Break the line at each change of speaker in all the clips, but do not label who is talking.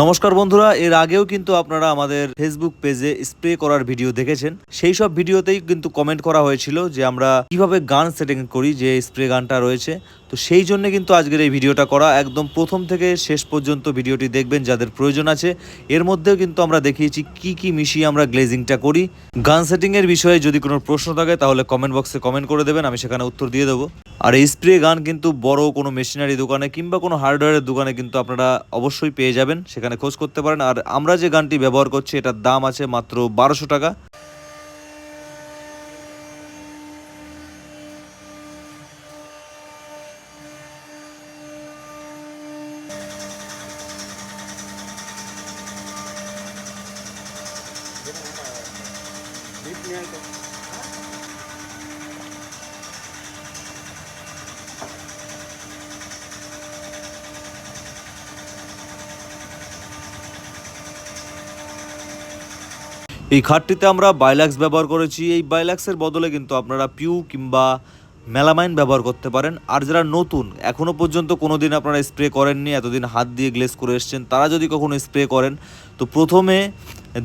নমস্কার বন্ধুরা, এর আগেও কিন্তু আপনারা আমাদের ফেসবুক পেজে স্প্রে করার ভিডিও দেখেছেন। সেই সব ভিডিওতেই কিন্তু কমেন্ট করা হয়েছিল যে আমরা কীভাবে গান সেটিং করি, যে স্প্রে গানটা রয়েছে। তো সেই জন্য কিন্তু আজকের এই ভিডিওটা করা। একদম প্রথম থেকে শেষ পর্যন্ত ভিডিওটি দেখবেন যাদের প্রয়োজন আছে। এর মধ্যেও কিন্তু আমরা দেখিয়েছি কি কি মিশিয়ে আমরা গ্লেজিংটা করি। গান সেটিং এর বিষয়ে যদি কোনো প্রশ্ন থাকে তাহলে কমেন্ট বক্সে কমেন্ট করে দেবেন, আমি সেখানে উত্তর দিয়ে দেবো। আর এই স্প্রে গান কিন্তু বড় কোনো মেশিনারি দোকানে কিংবা কোনো হার্ডওয়্যারের দোকানে কিন্তু আপনারা অবশ্যই পেয়ে যাবেন, সেখানে খোঁজ করতে পারেন। আর আমরা যে গানটি ব্যবহার করছি, এটার দাম আছে মাত্র বারোশো টাকা। এই খাটটিতে আমরা বাইলাক্স ব্যবহার করেছি। এই বাইলাক্সের বদলে কিন্তু আপনারা পিউ কিংবা মেলামাইন ব্যবহার করতে পারেন। আর যারা নতুন এখনও পর্যন্ত কোনো দিন আপনারা স্প্রে করেননি, এতদিন হাত দিয়ে গ্লেস করে এসছেন, তারা যদি কখনো স্প্রে করেন, তো প্রথমে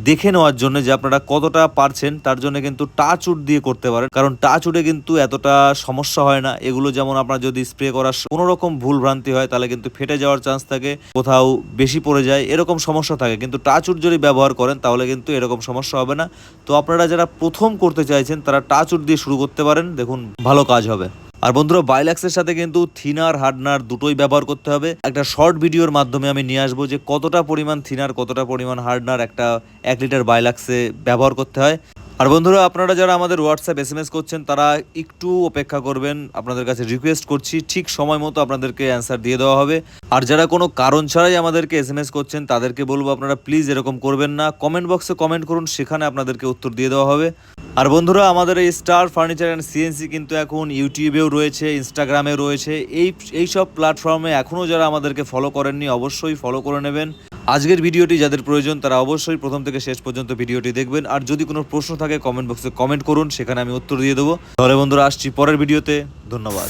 দেখে নেওয়ার জন্য যে আপনারা কতটা পারছেন, তার জন্য কিন্তু টাচ উড দিয়ে করতে পারেন। কারণ টাচ উডে কিন্তু এতটা সমস্যা হয় না। এগুলো যেমন আপনার যদি স্প্রে করার কোনো রকম ভুল ভ্রান্তি হয়, তাহলে কিন্তু ফেটে যাওয়ার চান্স থাকে, কোথাও বেশি পড়ে যায়, এরকম সমস্যা থাকে। কিন্তু টাচ উড যদি ব্যবহার করেন, তাহলে কিন্তু এরকম সমস্যা হবে না। তো আপনারা যারা প্রথম করতে চাইছেন, তারা টাচ উড দিয়ে শুরু করতে পারেন। দেখুন, ভালো কাজ হবে। আর বন্ধুরা বাইল্যাক্সের সাথে কিন্তু থিনার হার্ডনার দুটোই ব্যবহার করতে হবে। একটা শর্ট ভিডিওর মাধ্যমে আমি নিয়ে আসব যে কতটা পরিমাণ থিনার, কতটা পরিমাণ হার্ডনার একটা এক লিটার বাইল্যাক্সে ব্যবহার করতে হয়। আর বন্ধুরা, আপনারা যারা আমাদের হোয়াটসঅ্যাপ এস এম এস করছেন, তারা একটু অপেক্ষা করবেন। আপনাদের কাছে রিকোয়েস্ট করছি, ঠিক সময় মতো আপনাদেরকে অ্যান্সার দিয়ে দেওয়া হবে। আর যারা কোনো কারণ ছাড়াই আমাদেরকে এস এম এস করছেন, তাদেরকে বলব আপনারা প্লিজ এরকম করবেন না। কমেন্ট বক্সে কমেন্ট করুন, সেখানে আপনাদেরকে উত্তর দিয়ে দেওয়া হবে। আর বন্ধুরা, আমাদের এই স্টার ফার্নিচার অ্যান্ড সিএনসি কিন্তু এখন ইউটিউবেও রয়েছে, ইনস্টাগ্রামে রয়েছে। এই এই সব প্ল্যাটফর্মে এখনও যারা আমাদেরকে ফলো করেননি, অবশ্যই ফলো করে নেবেন। আজকের ভিডিওটি যাদের প্রয়োজন, তারা অবশ্যই প্রথম থেকে শেষ পর্যন্ত ভিডিওটি দেখবেন। আর যদি কোনো প্রশ্ন থাকে কমেন্ট বক্সে কমেন্ট করুন, সেখানে আমি উত্তর দিয়ে দেবো। তাহলে বন্ধুরা, আসছি পরের ভিডিওতে। ধন্যবাদ।